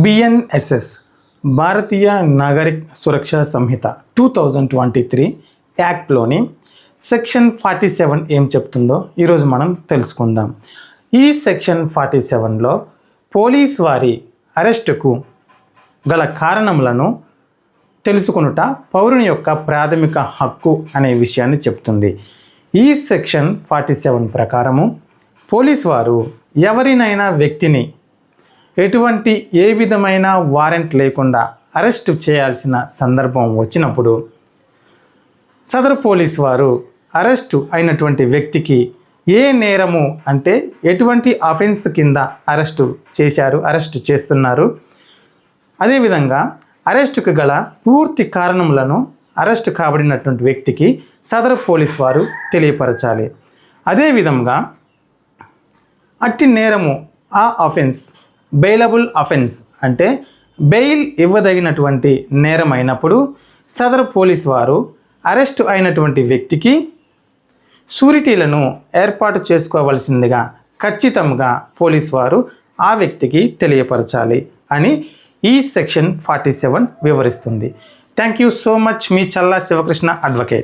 BNSS Bharatiya Nagarik Suraksha Sanhita two thousand twenty three యాక్ట్లోని section forty seven ఏం చెప్తుందో ఈరోజు మనం తెలుసుకుందాం. ఈ సెక్షన్ ఫార్టీ సెవెన్లో పోలీస్ వారి అరెస్టుకు గల కారణములను తెలుసుకొనుట పౌరుని యొక్క ప్రాథమిక హక్కు అనే విషయాన్ని చెప్తుంది. ఈ సెక్షన్ ఫార్టీ సెవెన్ ప్రకారము పోలీస్ వారు ఎవరినైనా వ్యక్తిని ఎటువంటి ఏ విధమైన వారెంట్ లేకుండా అరెస్ట్ చేయాల్సిన సందర్భం వచ్చినప్పుడు సదరు పోలీస్ వారు అరెస్టు అయినటువంటి వ్యక్తికి ఏ నేరము అంటే ఎటువంటి అఫెన్స్ కింద అరెస్టు చేశారు అరెస్టు చేస్తున్నారు. అదేవిధంగా అరెస్టుకు గల పూర్తి కారణములను అరెస్టు కాబడినటువంటి వ్యక్తికి సదరు పోలీస్ వారు తెలియపరచాలి. అదేవిధంగా అట్టి నేరము ఆ అఫెన్స్ బెయిలబుల్ అఫెన్స్ అంటే బెయిల్ ఇవ్వదగినటువంటి నేరం అయినప్పుడు సదరు పోలీస్ వారు అరెస్టు అయినటువంటి వ్యక్తికి షూరిటీలను ఏర్పాటు చేసుకోవలసిందిగా ఖచ్చితంగా పోలీస్ వారు ఆ వ్యక్తికి తెలియపరచాలి అని ఈ సెక్షన్ ఫార్టీ సెవెన్ వివరిస్తుంది. థ్యాంక్ యూ సో మచ్ మీ చల్లా శివకృష్ణ అడ్వకేట్.